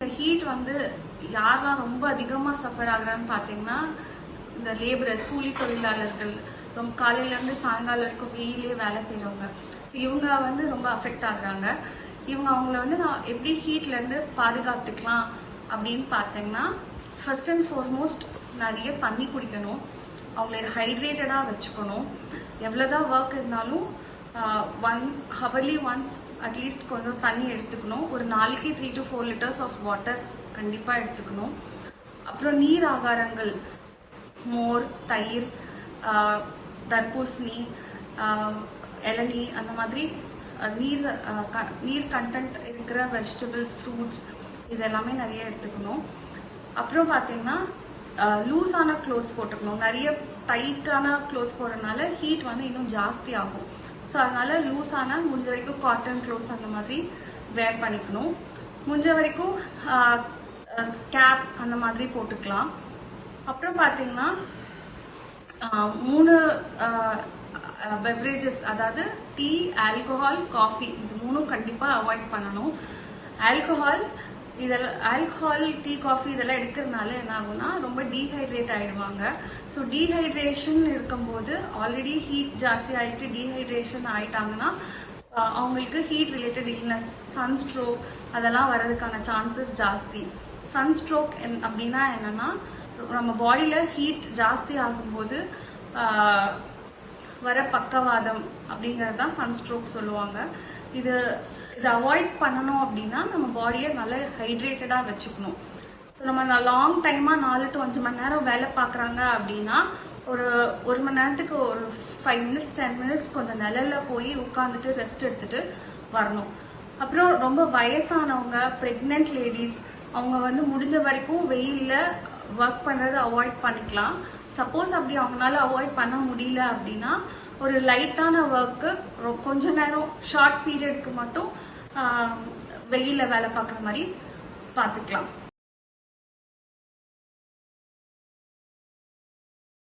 இந்த ஹீட் வந்து யாரெல்லாம் ரொம்ப அதிகமாக சஃபர் ஆகுறான்னு பார்த்தீங்கன்னா இந்த லேபரர்ஸ் கூலி தொழிலாளர்கள் ரொம்ப காலையிலேருந்து சாயங்காலம் வரைக்கும் வெயிலே வேலை செய்கிறவங்க ஸோ இவங்க வந்து ரொம்ப அஃபெக்ட் ஆகுறாங்க. இவங்க அவங்கள வந்து நான் எப்படி ஹீட்லேருந்து பாதுகாத்துக்கலாம் அப்படின்னு பார்த்தீங்கன்னா ஃபர்ஸ்ட் அண்ட் ஃபார்மோஸ்ட் நிறைய தண்ணி குடிக்கணும். அவங்கள ஹைட்ரேட்டடாக வச்சுக்கணும். எவ்வளோதான் ஒர்க் இருந்தாலும் ஒன் ஹவர்லி ஒன்ஸ் அட்லீஸ்ட் கொஞ்சம் தண்ணி எடுத்துக்கணும். ஒரு நாளைக்கு three to four litres of water கண்டிப்பாக எடுத்துக்கணும். அப்புறம் நீர் ஆகாரங்கள் மோர் தயிர் தர்பூசணி ஆஹ், இளநீ அந்த மாதிரி நீர் க- நீர் கண்டென்ட் இருக்கிற வெஜிடபிள்ஸ் ஃப்ரூட்ஸ் இதெல்லாமே நிறைய எடுத்துக்கணும். அப்புறம் பார்த்தீங்கன்னா லூஸான க்ளோத்ஸ் போட்டுக்கணும். நிறைய டைட்டான க்ளோத்ஸ் போடுறதுனால ஹீட் வந்து இன்னும் ஜாஸ்தி ஆகும். ஸோ அதனால லூஸான முடிஞ்ச வரைக்கும் காட்டன் க்ளோத்ஸ் அந்த மாதிரி வேர் பண்ணிக்கணும். முடிஞ்ச வரைக்கும் கேப் அந்த மாதிரி போட்டுக்கலாம். அப்புறம் பார்த்தீங்கன்னா மூணு பெவரேஜஸ் அதாவது டீ ஆல்கோஹால் காஃபி இது மூணும் கண்டிப்பாக அவாய்ட் பண்ணணும். ஆல்கோஹால் இதெல்லாம் ஆல்கஹால் டீ காஃபி இதெல்லாம் எடுக்கிறதுனால என்ன ஆகும்னா ரொம்ப டீஹைட்ரேட் ஆயிடுவாங்க. ஸோ டீஹைட்ரேஷன் இருக்கும்போது ஆல்ரெடி ஹீட் ஜாஸ்தி ஆகிட்டு டீஹைட்ரேஷன் ஆயிட்டாங்கன்னா அவங்களுக்கு ஹீட் ரிலேட்டட் இல்னஸ் சன்ஸ்ட்ரோக் அதெல்லாம் வர்றதுக்கான சான்சஸ் ஜாஸ்தி. சன்ஸ்ட்ரோக் என் அப்படின்னா என்னன்னா நம்ம பாடியில் ஹீட் ஜாஸ்தி ஆகும்போது வர பக்கவாதம் அப்படிங்கிறது தான் சன்ஸ்ட்ரோக் சொல்லுவாங்க. இது இதை அவாய்ட் பண்ணணும் அப்படின்னா நம்ம பாடியை நல்லா ஹைட்ரேட்டடாக வச்சுக்கணும். ஸோ நம்ம லாங் டைமாக நாலு டு அஞ்சு மணி நேரம் வேலை பார்க்குறாங்க அப்படின்னா ஒரு ஒரு மணி நேரத்துக்கு ஒரு ஃபைவ் மினிட்ஸ் டென் மினிட்ஸ் கொஞ்சம் நிழலில் போய் உட்காந்துட்டு ரெஸ்ட் எடுத்துகிட்டு வரணும். அப்புறம் ரொம்ப வயசானவங்க ப்ரெக்னென்ட் லேடிஸ் அவங்க வந்து முடிஞ்ச வரைக்கும் வெயிலில் ஒர்க் பண்ணுறது அவாய்ட் பண்ணிக்கலாம். சப்போஸ் அப்படி அவங்களால அவாய்ட் பண்ண முடியல அப்படின்னா ஒரு லைட்டான ஒர்க்கு கொஞ்ச நேரம் ஷார்ட் பீரியட்க்கு மட்டும் வெயிலில் வேலை பார்க்குற மாதிரி பார்த்துக்கலாம்.